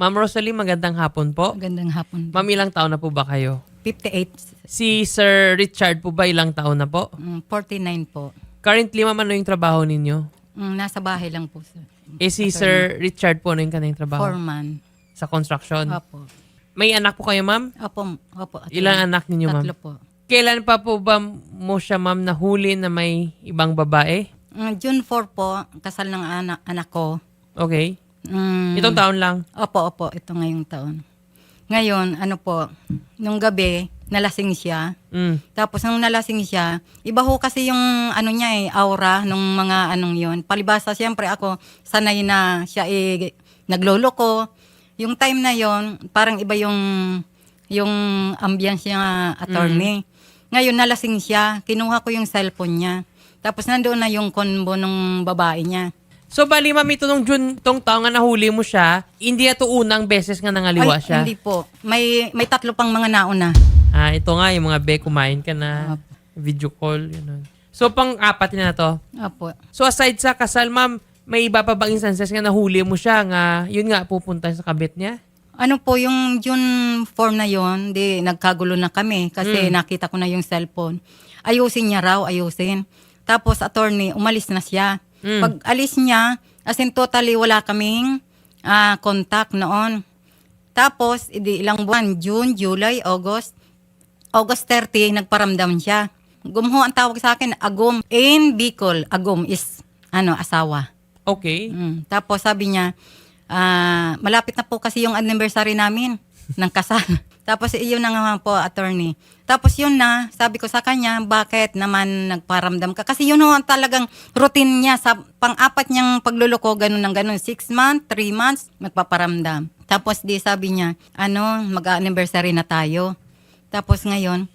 Ma'am Rosalie, magandang hapon po. Magandang hapon. Ma'am, ilang taon na po ba kayo? 58, Si Sir Richard po ba ilang taon na po? mm, 49 po. Currently, ma'am, ano yung trabaho ninyo? Mm, nasa bahay lang po, sir. Eh si Sir Richard po, ano yung kanyang trabaho? Foreman. Sa construction. Opo. May anak po kayo, ma'am? Opo, opo. Ilang anak ninyo, ma'am? Tatlo po. Kailan pa po ba mo siya, ma'am, nahuli na may ibang babae? Mm, June 4 po, kasal ng anak, anak ko. Okay. Mm, Itong taon lang. Opo, opo. Ito ngayong taon. Ngayon, ano po, nung gabi, nalasing siya. Mm. Tapos nung nalasing siya, iba ho kasi yung ano niya eh, aura nung mga anong yon. Palibasa siyempre ako sanay na siya eh nagloloko. Yung time na yon, parang iba yung yung ambience niya attorney. Ngayon nalasing siya, kinuha ko yung cellphone niya. Tapos nandoon na yung konbo ng babae niya. So, bali, ma'am, ito nung June, tong taon nga nahuli mo siya, hindi ito unang beses nga nangaliwa Ay, siya. hindi po. May may tatlo pang mga nauna. Ah, ito nga, yung mga be, kumain ka na, video call, yun. So, pang-apat na to. Opo. So, aside sa kasal, ma'am, may iba pa bang instances nga nahuli mo siya nga, yun nga, pupunta sa kabit niya? Ano po, yung June 4 na yon, di nagkagulo na kami kasi nakita ko na yung cellphone. Ayusin niya raw, ayusin. Tapos attorney, umalis na siya. Mm. Pag alis niya, as in totally wala kaming ah, contact noon. Tapos, di ilang buwan, June, July, August. August 30, nagparamdam siya. Gumho ang tawag sa akin, Agum. In Bicol, Agum is, ano, asawa. Okay. Mm. Tapos sabi niya, ah, malapit na po kasi yung anniversary namin ng kasal. Tapos iyon na nga po, attorney. Tapos yun na, sabi ko sa kanya, bakit naman nagparamdam ka? Kasi yun ho ang talagang routine niya. Sa pang-apat niyang pagluloko, ganun ng ganun. Six months, three months, magpaparamdam. Tapos di sabi niya, ano, mag-anniversary na tayo. Tapos ngayon,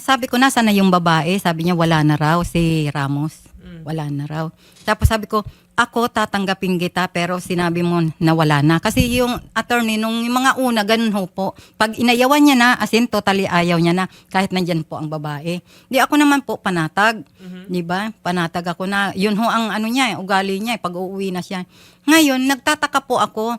sabi ko, nasa na yung babae? Sabi niya, wala na raw si Ramos. Wala na raw. Tapos sabi ko, ako tatanggapin kita pero sinabi mo na wala na. Kasi yung attorney nung yung mga una, ganun ho po. Pag inayawan niya na, as in totally ayaw niya na kahit nandyan po ang babae. Di ako naman po panatag. Di ba? Panatag ako na. Yun ho ang ano niya, ugali niya, eh, pag uuwi na siya. Ngayon, nagtataka po ako,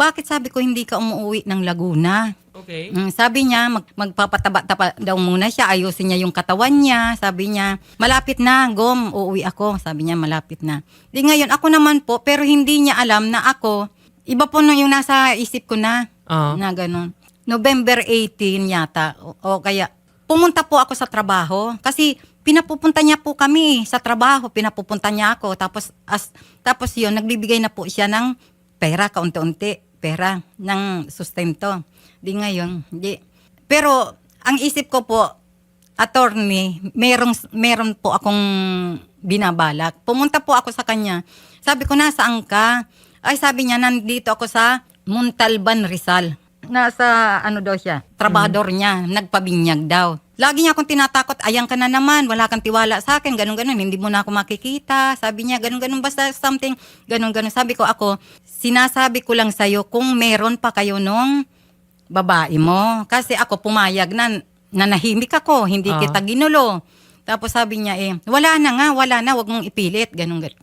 bakit sabi ko hindi ka umuwi ng Laguna? Okay. Mm, sabi niya, mag, magpapataba-taba daw muna siya, ayusin niya yung katawan niya. Sabi niya, malapit na, gom, uuwi ako. Sabi niya, malapit na. Di ngayon, ako naman po, pero hindi niya alam na ako, iba po nung yung nasa isip ko na, Ah. na ganun. November 18 yata, o, o kaya, pumunta po ako sa trabaho. Kasi, pinapupunta niya po kami sa trabaho, pinapupunta niya ako. Tapos, as, tapos yun, nagbibigay na po siya ng pera, kaunti-unti, pera, ng sustento. Di ngayon, di. Pero, ang isip ko po, attorney, merong, meron po akong binabalak. Pumunta po ako sa kanya. Sabi ko, nasaan ka? Ay, sabi niya, nandito ako sa Muntalban, Rizal. Nasa, ano daw siya, trabador niya, nagpabinyag daw. Lagi niya akong tinatakot, ayan ka na naman, wala kang tiwala sa akin, ganun ganun, hindi mo na ako makikita. Sabi niya, ganun ganun, basta something, ganun ganun. Sabi ko ako, sinasabi ko lang sa'yo kung meron pa kayo nung babae mo. Kasi ako pumayag na, nanahimik ako, hindi Ah. kita ginulo. Tapos sabi niya eh, wala na nga, wala na, wag mong ipilit. Ganun, ganun.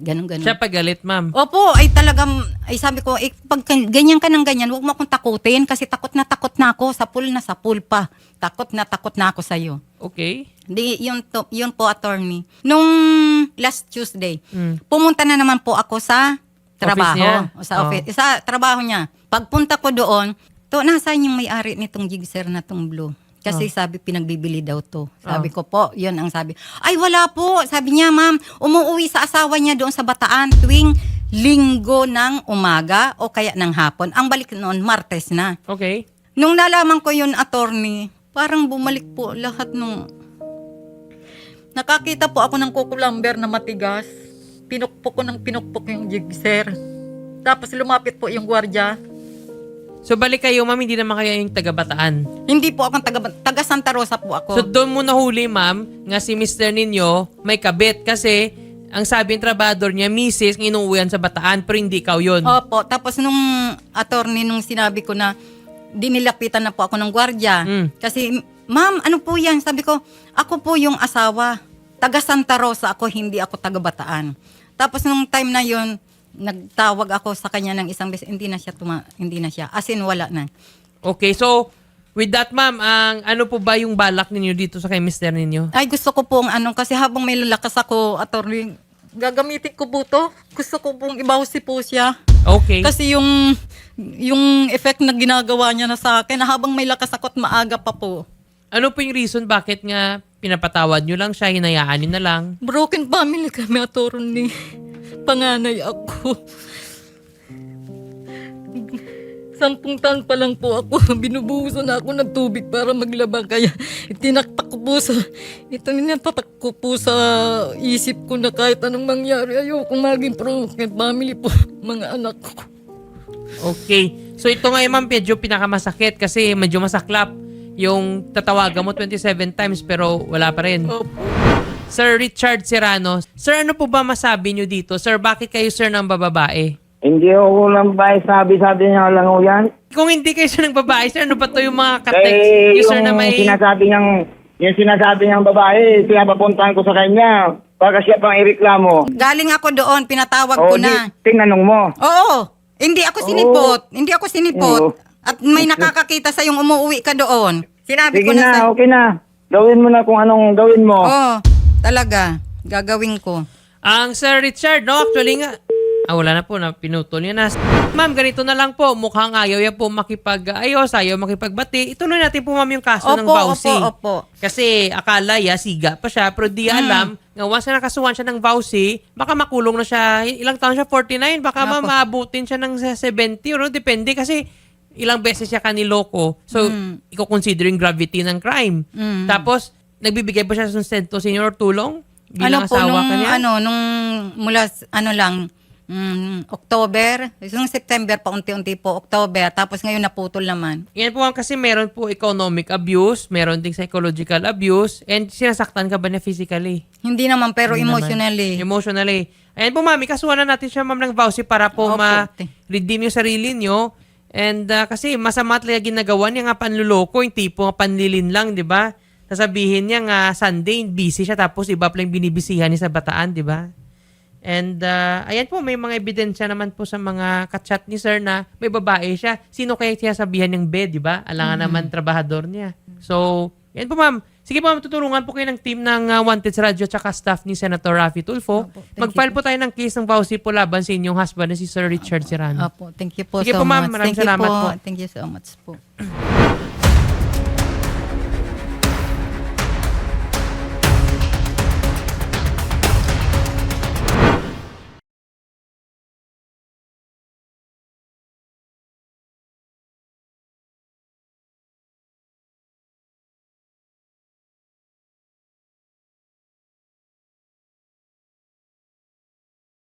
Ganun, ganun. Siya pagalit, ma'am. Opo, ay talagang, ay sabi ko, eh, pag kan- ganyan ka ng ganyan, huwag mo akong takutin kasi takot na takot na ako, sa pool na sa pool pa. Takot na takot na ako sa'yo. Okay. Di, yun, to, yun po, attorney. Nung last Tuesday, Mm. pumunta na naman po ako sa trabaho. niya? o sa Oh. office. Sa trabaho niya. Pagpunta ko doon, to, nasaan yung may-ari nitong jigsaw na tong blue? Kasi sabi, pinagbibili daw to. Sabi ko po, yun ang sabi. Ay, wala po. Sabi niya, ma'am, umuwi sa asawa niya doon sa Bataan tuwing linggo ng umaga o kaya ng hapon. Ang balik noon, Martes na. Okay. Nung nalaman ko yun, attorney, parang bumalik po lahat nung... Nakakita po ako ng kukulamber na matigas. Pinukpok ko ng pinukpok yung jigser. Tapos lumapit po yung gwardya. So, balik kayo, ma'am, hindi naman kayo yung taga-bataan. Hindi po ako taga, taga Santa Rosa po ako. So, doon mo nahuli, ma'am, nga si Mr. Ninyo may kabit kasi ang sabi ng trabador niya, misis, ng inuuwian sa bataan, pero hindi ikaw yun. Opo. Tapos nung attorney, nung sinabi ko na dinilapitan na po ako ng gwardya. Mm. Kasi, ma'am, ano po yan? Sabi ko, ako po yung asawa. Taga Santa Rosa ako, hindi ako taga Bataan. Tapos nung time na yon nagtawag ako sa kanya ng isang beses, hindi na siya tuma, hindi na siya. As in, wala na. Okay, so with that ma'am, ang ano po ba yung balak ninyo dito sa kay mister ninyo? Ay, gusto ko pong ano, kasi habang may lalakas ako, attorney, gagamitin ko po to. Gusto ko pong ibawsi po siya. Okay. Kasi yung yung effect na ginagawa niya na sa akin, habang may lakas ako at maaga pa po. Ano po yung reason bakit nga pinapatawad nyo lang siya, hinayaan nyo na lang? Broken family kami, attorney. Panganay ako. Sampung taon pa lang po ako, binubuhusan ako ng tubig para maglaba. Kaya itinaktak ko po sa, ito nitatak ko po sa isip ko na kahit anong mangyari, ayoko maging broken family po, mga anak ko. Okay. So ito nga ma'am, medyo pinakamasakit kasi medyo masaklap. Yung tatawagan mo 27 times pero wala pa rin. Opo. Sir Richard Serrano, Sir ano po ba masabi nyo dito? Sir, bakit kayo sir ng bababae? Hindi ako lang ba sabi-sabi niya lang ho yan? Kung hindi kayo sir ng babae, sir, ano ba to yung mga katext Eh, user yung na may... sinasabi niyang, yung sinasabi niyang babae, pinapapuntahan ko sa kanya. Baka siya pang ireklamo. Galing ako doon, pinatawag ko di, na. tinanong mo. Oo. Hindi ako sinipot. Hindi ako sinipot. Oo. At may nakakakita sa yung umuwi ka doon. Sinabi Sige ko na, na, sa... okay na. Gawin mo na kung anong gawin mo. Oo, talaga. Gagawin ko. Ang Sir Richard, no? Actually nga, ah, wala na po, na pinutol niya na. Ma'am, ganito na lang po. Mukhang ayaw yan po makipag-ayos, ayaw makipagbati. Ituloy natin po, ma'am, yung kaso ng Opo, vouchy. opo, opo. Kasi akala ya, siga pa siya, pero di alam, nga once na nakasuhan siya ng vouchy, baka makulong na siya, ilang taon siya, 49, baka Opo. ma maabutin siya ng 70, or no? depende kasi ilang beses siya kaniloko. So, iko-consider yung gravity ng crime. Mm. Tapos, nagbibigay pa siya ng sustento, senior tulong? Bilang ano po, asawa nung, ka niya? ano, nung mula, ano lang, mm, October, yung September pa unti-unti po, October, tapos ngayon naputol naman. Yan po kasi meron po economic abuse, meron ding psychological abuse, and sinasaktan ka ba niya physically? Hindi naman, pero Hindi naman. emotionally. Emotionally. Ayan po ma'am, ikasuhan na natin siya ma'am ng vouchy para po te. ma-redeem yung sarili nyo. And ah, kasi masama talaga ginagawa niya nga panluloko, yung tipo nga panlilin lang, di ba? Sasabihin niya nga Sunday, busy siya, tapos iba pala yung binibisihan niya sa bataan, di ba? And ah, ayan po, may mga ebidensya naman po sa mga kachat ni sir na may babae siya. Sino kaya siya sabihan ng bed, di ba? Alangan naman trabahador niya. So, yan po ma'am. Sige po tutulungan po kayo ng team ng ah, Wanted sa Radyo tsaka staff ni Senator Raffy Tulfo. thank Mag-file po tayo ng case ng vouchy po laban sa inyong husband na si Sir Richard Serrano. Opo, thank you po Sige so po, ma'am. much. Maraming Thank salamat po. po. Thank you so much po.